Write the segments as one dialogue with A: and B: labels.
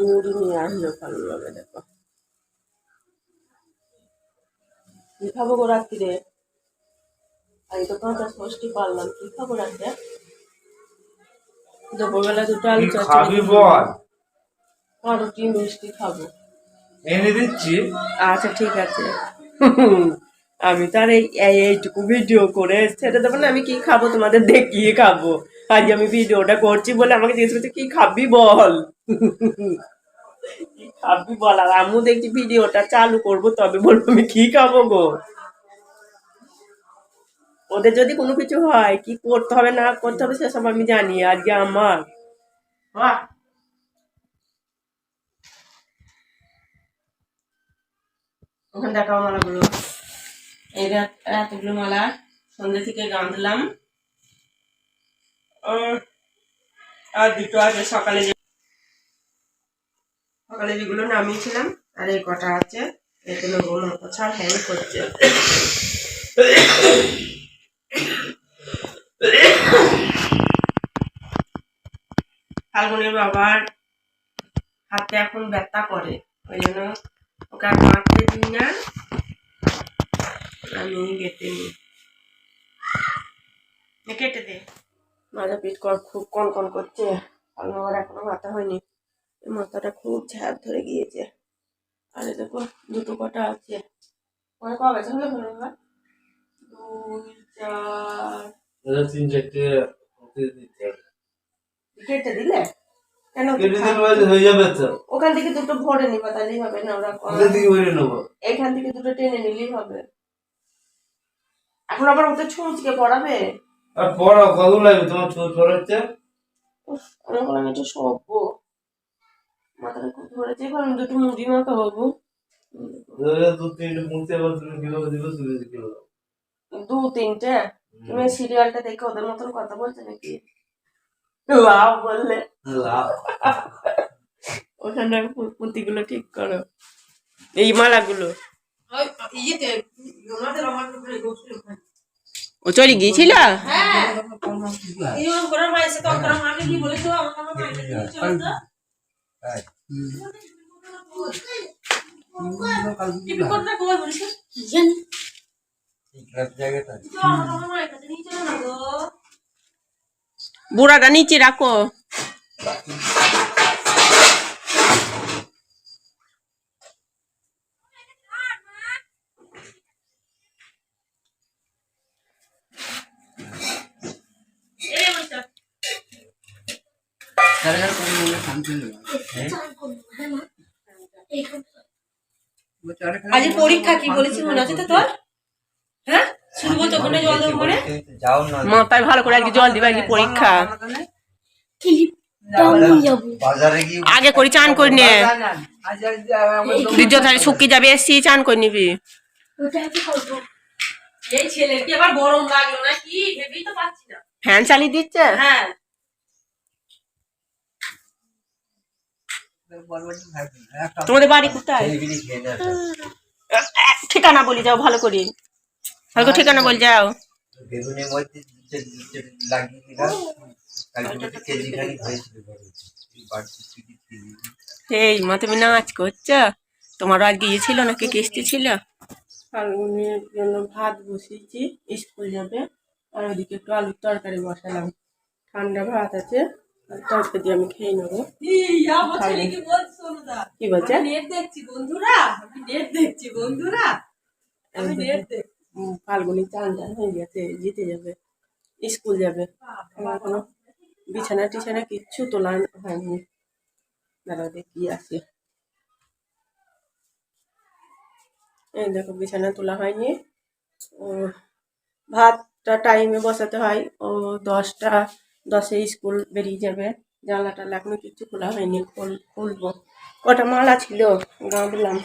A: মুড়ি নিয়ে আসলো ভালো লাগে দেখো কি খাব গো রাত্রিরে? আমি তো পঞ্চাশ ষষ্ঠী পারলাম কি খাব রাত্রে? দুপুরবেলা দুটো আলু চচ্চড়ি
B: বল।
A: রুটি মিষ্টি খাব।
B: এনে দিচ্ছি।
A: আচ্ছা ঠিক আছে। আমি তো আর এই এই- এইটুকু ভিডিও করে ছেড়ে দেবো না আমি কি খাব তোমাদের দেখিয়ে খাব। আজ আমি ভিডিওটা করছি বলে আমাকে জিজ্ঞেস করছে, কি খাবি বল? কি খাবি বল? আর আমিও দেখছি ভিডিওটা চালু করব, তবে বলব আমি কি খাব গো? ওদের যদি কোনো কিছু হয়, কি করতে হবে, না করতে হবে, সেসব আমি জানি, আজকে আমার। ওখানে দেখাও মালাগুলো। এই রাত এতগুলো মালা সন্ধ্যে থেকে গাঁধলাম। আর আর দুটো আছে, সকালে সকালে যেগুলো নামিয়েছিলাম, আর এই কটা আছে, এগুলো গোল ছাড় হ্যাং করছে। ফাল্গুনের বাবার হাতে এখন ব্যথা করে, ওই জন্য ওকে আর মারতে দিই না। আমি কেটে নিই। কেটে দে। মাজা পিঠ কর খুব কন কন করছে। ফাল্গুন আমার এখনও মাথা হয়নি। মাথাটা খুব ঝ্যাপ ধরে গিয়েছে। আরে দেখো দুটো কটা আছে। গেছে হলো দুই চার।
B: তিন চারটে।
A: কেটে দিলে? কেন
B: হয়ে যাবে তো।
A: ওখান থেকে দুটো ভরে নিবা তাহলেই হবে না ওরা এখান থেকে দুটো টেনে নিলেই হবে। এখন আবার ওকে ছুঁচকে পড়াবে?
B: আর পড়া কত লাগবে তোমার পড়াচ্ছে
A: উফ, আমি বললাম এটা সব্য মাথাটা খুব ধরেছে এখন দুটো মুড়ি মাখা
B: দু তিনটে মুখতে আবার তুমি কীভাবে দিবে তুমি দিকে
A: দু তিনটে? তুমি সিরিয়ালটা দেখে ওদের মতন কথা বলছে নাকি? লাভ বললে।
B: লাভ
A: ওখানে পুঁতিগুলো ঠিক করো। এই মালাগুলো। ও চলে গিয়েছিল? বুড়াটা নিচে রাখো। আজ পরীক্ষা কি বলেছি মনে আছে তো তোর? হ্যাঁ শুনব তখন জল দেবো করে
B: যাও না।
A: মাথায় ভালো করে আজকে জল দিবে আজকে পরীক্ষা। আগে করি চান করে নে। দ্বিতীয় তাহলে শুকিয়ে যাবে এসছি চান করে নিবি। এই ছেলে কি আবার গরম লাগল না কি ভেবেই তো পাচ্ছি না। ফ্যান চালিয়ে দিচ্ছে? হ্যাঁ। তোমাদের বাড়ি কোথায়? ঠিকানা বলি, যাও, ভালো করে। করে ঠিকানা বল, যাও। এই, মা, তুমি নাচ করছ? তোমারও আজকে ইয়ে ছিল নাকি? কিস্তি ছিল? ফাল্গুনের জন্য ভাত বসিয়েছি, স্কুল যাবে। আর ওদিকে একটু আলুর তরকারি বসালাম। ঠান্ডা ভাত আছে। তরকারি দিয়ে আমি খেয়ে নেব। কি বলছে? ফাল্গুনি চান হয়ে গেছে জিতে যাবে স্কুল যাবে। আমার এখনও বিছানা টিছানা কিচ্ছু তোলা হয়নি। দাঁড়াও দেখি আছে? এই দেখো বিছানা তোলা হয়নি। ও ভাতটা টাইমে বসাতে হয়। ও দশটা দশে স্কুল বেরিয়ে যাবে। জানলা টালা এখনও কিচ্ছু খোলা হয়নি, খোল খুলবো। কটা মালা ছিল গাঁদলাম।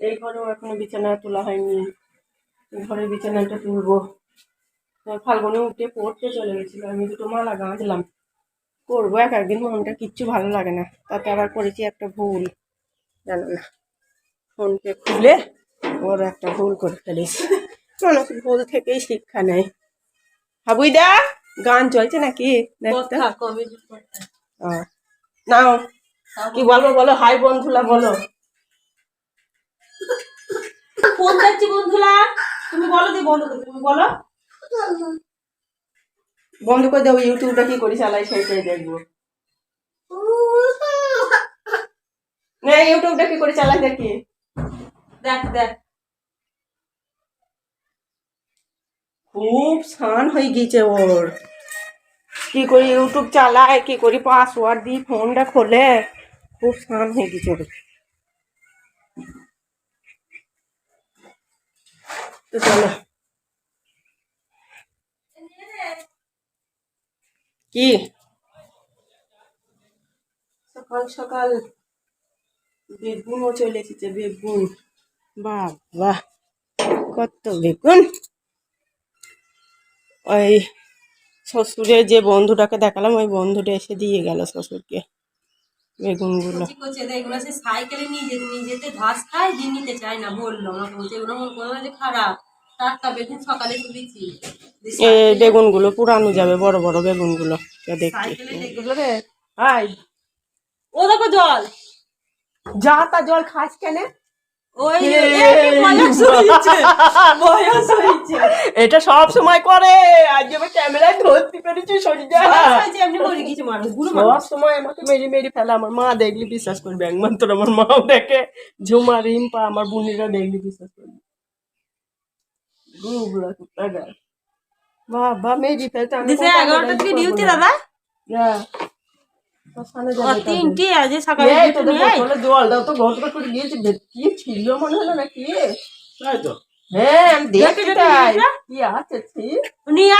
A: এই ঘরেও এখনও বিছানা তোলা হয়নি। ঘরের বিছানাটা তুলবো। ফাল্গুনে উঠে পড়তে চলে গেছিল। আমি দুটো মালা গাঁথলাম করব এক একদিন, মনটা কিচ্ছু ভালো লাগে না। তাতে আবার করেছি একটা ভুল। জানো না। ফোনপে খুলে ওর একটা ভুল করে ফেলেছি। ভুল থেকেই শিক্ষা নেয়। হাবুই দা গান চলছে নাকি? নাও। কি বলব বলো? হাই বন্ধুলা বলো।
C: ফোন দেখছি বন্ধুরা তুমি বলো দি বন্ধ তুমি বলো।
A: বন্ধ করে দেবো? ইউটিউবটা কি করি চালাই সেইটাই দেখব। না ইউটিউবটা কি করে চালাই দেখি।
C: দেখ দেখ।
A: খুব সান হয়ে গেছে ওর। কি করি ইউটিউব চালায়, কি করি পাসওয়ার্ড দিয়ে ফোনটা খোলে, খুব সান হয়ে গেছে ওর। তো চলো। কি? সকাল সকাল বেগুনও চলে এসেছে, বেগুন। বাবা, কত বেগুন। ওই শ্বশুরের যে বন্ধুটাকে দেখালাম ওই বন্ধুটা এসে দিয়ে গেল শ্বশুরকে বেগুনগুলো।
C: এগুলো সে সাইকেলে নিয়ে যেতে নিয়ে যেতে ঘাস খায় দিয়ে নিতে চায় না বলল। আমাকে বলছে এগুলো মনে যে খারাপ। টাটকা বেগুন সকালে তুলেছি।
A: এই বেগুনগুলো পুরানো যাবে বড় বড় বেগুনগুলো দেখছি।
C: ও দেখো জল।
A: যা তা জল খাস কেন। এটা সব সময় করে আজ আমি ক্যামেরায় ধরতে পেরেছি
C: বুড়ো
A: সব সময় আমাকে মেরি মেরি ফেলে আমার মা দেখলি বিশ্বাস করবে একমাত্র আমার মাও দেখে ঝুমা রিম্পা আমার বোনেরা দেখলি বিশ্বাস করবে। গুবলা কুত্তাগা বাবা মেরি ফেলতে আমি
C: এগারোটা থেকে ডিউটি দাদা?
A: যা। শ্মশানে
C: ও
A: যাবে তবে।
C: তিনটে আজ সকালে
A: এই
C: ডিউটি
A: তোদের
C: নেই?
A: বোতলে জল দাও তো ঘটঘট করে দিয়েছে। কি ছিল মনে হলো নাকি?
B: তাই তো।
A: হ্যাঁ আমি দেখি
C: দেখি,
A: তাই। কি আছে ছি?
C: নিয়ে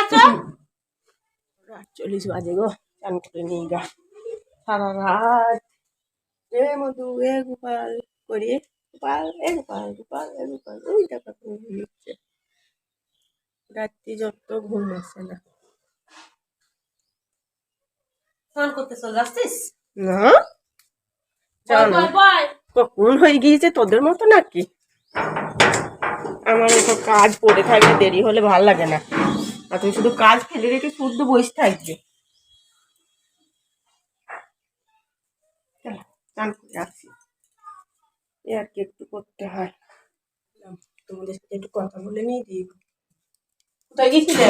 A: রাত চল্লিশ বাজে গো চান করে নিয়ে গা সারা রাত। এ মধু এ গোপাল করি। গোপাল এ গোপাল গোপাল এ গোপাল। ওই টাকা রাত্রি যত ঘুম আসে না।
C: স্নান করতে চলে আসছিস
A: না। কখন হয়ে গিয়েছে তোদের মতো নাকি? আমার তো কাজ পড়ে থাকলে দেরি হলে ভালো লাগে না। আর তুমি শুধু কাজ ফেলে রেখে শুদ্ধ বসে থাকবে। চলো, চান করে আসি। এ আর কি একটু করতে হয়। তোমাদের সাথে একটু কথা বলে নিয়ে দিই। কোথায় গেছিলে?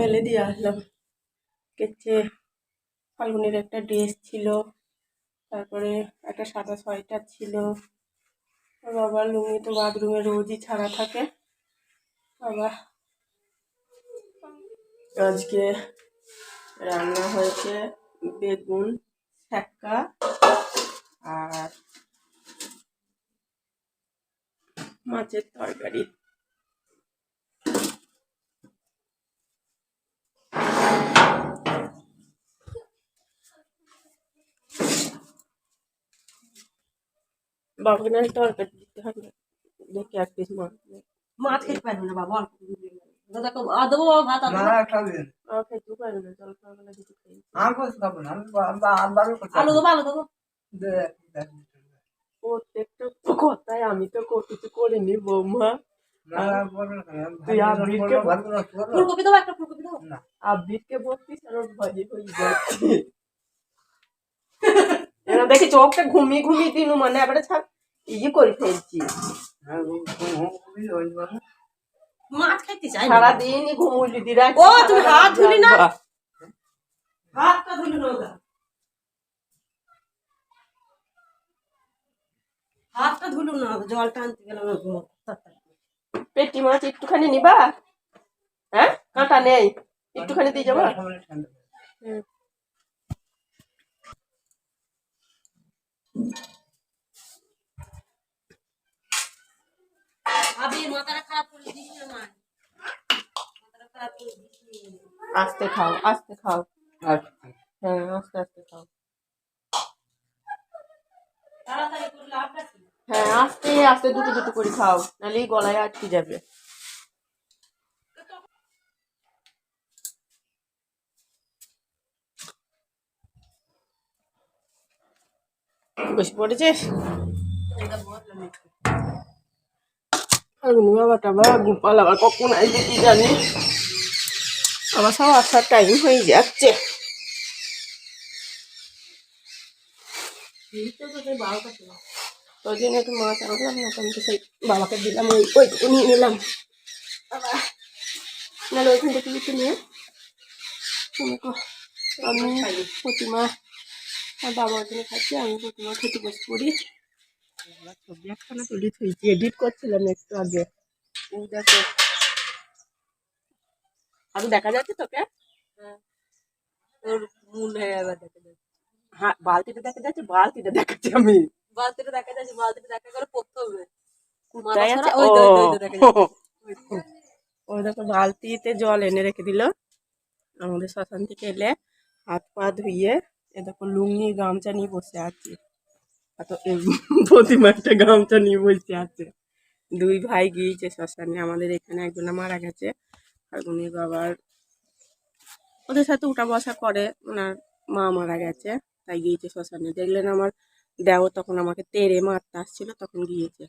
A: মেলে দিয়ে আসলাম। কেচে ফাল্গুনের একটা ড্রেস ছিল, তারপরে একটা সাদা সোয়েটার ছিল। বাবার লুঙ্গি তো বাথরুমে রোজই ছাড়া থাকে। বাবা, আজকে রান্না হয়েছে বেগুন। ছ্যাঁকা আর মাছের তরকারি বাবাকে না তরকারি দিতে হবে দেখি এক পিস মাছ।
C: মাছ খেতে পারবে না বাবা, অল্প
B: আমি
A: তো কিছু করিনি বৌমা।
C: ফুলকপি দেবো একটা ফুলকপি দেবো।
A: আবিরকে বলছিস আর ভয়ে হয়ে যাচ্ছে। এরা দেখি চোখটা ঘুমিয়ে ঘুমিয়ে দিনু মানে এবারে ছাড় ইয়ে করে ফেলছি।
C: মাছ খাইতে চাই না।
A: সারাদিনই ঘুমুলি দিরা
C: ও, তুমি হাত ধুলি না? হাতটা ধুলো না। হাতটা ধুলো না জলটা আনতে গেলাম
A: পেটি মাছ একটুখানি নিবা হ্যাঁ কাঁটা নেই একটুখানি দিয়ে যাবা। হুম।
C: আবির মাথাটা খারাপ করে দিস না মা। মাথাটা খারাপ করে দিস
A: আস্তে খাও আস্তে খাও। হ্যাঁ আস্তে আস্তে খাও।
C: তাড়াতাড়ি?
A: হ্যাঁ আস্তে আস্তে দুটো দুটো করে খাও নাহলে এই গলায় আটকে যাবে। বসে পড়েছিস আবার কখন আসবে জানি? আমার সব আসার টাইম হয়ে যাচ্ছে। ওই জন্য একটু মাছ সেই বাবাকে দিলাম, ওই ওইটুকু নিয়ে নিলাম। বাবা, নাহলে ওইখান থেকে কিছু নিয়ে আমি প্রতিমা বাবার জন্য খাচ্ছি, আমি প্রতিমা খেতে বসে পড়ি ছবি একখানা তুলি থুইছি এডিট করছিলাম একটু আগে। দেখো। আরও দেখা যাচ্ছে তোকে?
C: তোর হয়ে দেখে দেখে
A: হ্যাঁ বালতিটা দেখা যাচ্ছে বালতিটা দেখাচ্ছি আমি।
C: বালতিটা দেখা যাচ্ছে বালতিটা দেখা পড়তে হবে
A: ও, বালতিতে জল এনে রেখে দিল। আমাদের শ্মশান থেকে এলে হাত পা ধুয়ে এ দেখো লুঙ্গি গামছা নিয়ে বসে আছি। প্রতিমা একটা গামছা নিয়ে বসে আছে। দুই ভাই গিয়েছে শ্মশানে আমাদের এখানে একজন মারা গেছে আর বাবার ওদের সাথে উঠা বসা করে ওনার মা মারা গেছে তাই গিয়েছে শ্মশানে। দেখলেন আমার দেও তখন আমাকে তেড়ে মারতে আসছিল তখন গিয়েছে।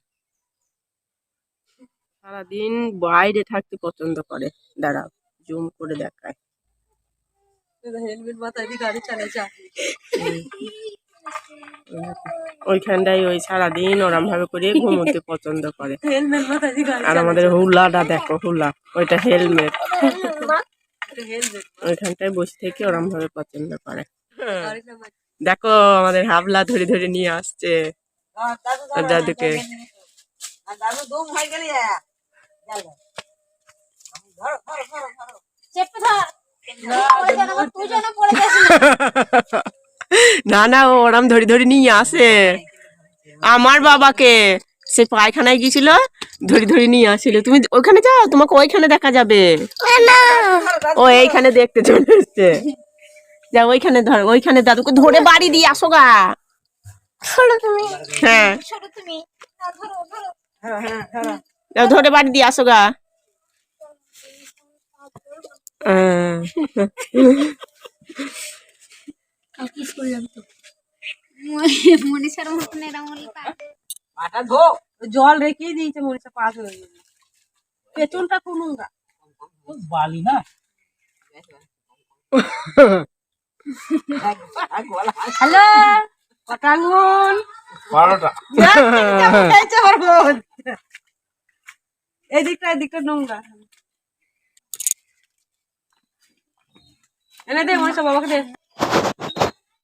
A: সারাদিন বাইরে থাকতে পছন্দ করে। দাঁড়াও জুম করে দেখায়।
C: হেলমেট মাথায় দিয়ে গাড়ি চালাচ্ছে
A: ওইখানটাই ওই সারাদিন ওরম ভাবে করে ঘুমোতে পছন্দ করে। আর আমাদের হুলাটা দেখো হুলা ওইটা হেলমেট। ওইখানটায় বসে থেকে ওরম ভাবে পছন্দ করে। দেখো আমাদের হাবলা ধরে ধরে নিয়ে আসছে। দাদুকে।
D: চেপে ধর। তুই যেন পড়ে যাস না।
A: না ও ওরম ধরে ধরে নিয়ে আসে। আমার বাবাকে। সে পায়খানায় গিয়েছিল ধরে ধরে নিয়ে আসছিল তুমি ওইখানে যাও তোমাকে ওইখানে দেখা যাবে। ও এইখানে দেখতে চলে এসছে। যা ওইখানে ধর ওইখানে দাদুকে ধরে বাড়ি দিয়ে আসো গা। হ্যাঁ।
D: সরো তুমি। না, ধরো ধরো।
A: যাও ধরে বাড়ি দিয়ে আসো গা। আহ,
D: কিস করলাম তো। মনীষার মতন এরম
C: পাটা ধো জল রেখেই দিয়েছে মনীষা পাস হয়ে গেল পেছনটা খুব
E: বালি না?
C: হ্যালো
E: বারোটা।
C: এদিকটা এদিকটা নোংরা। এনে দে মনীষা বাবাকে দে।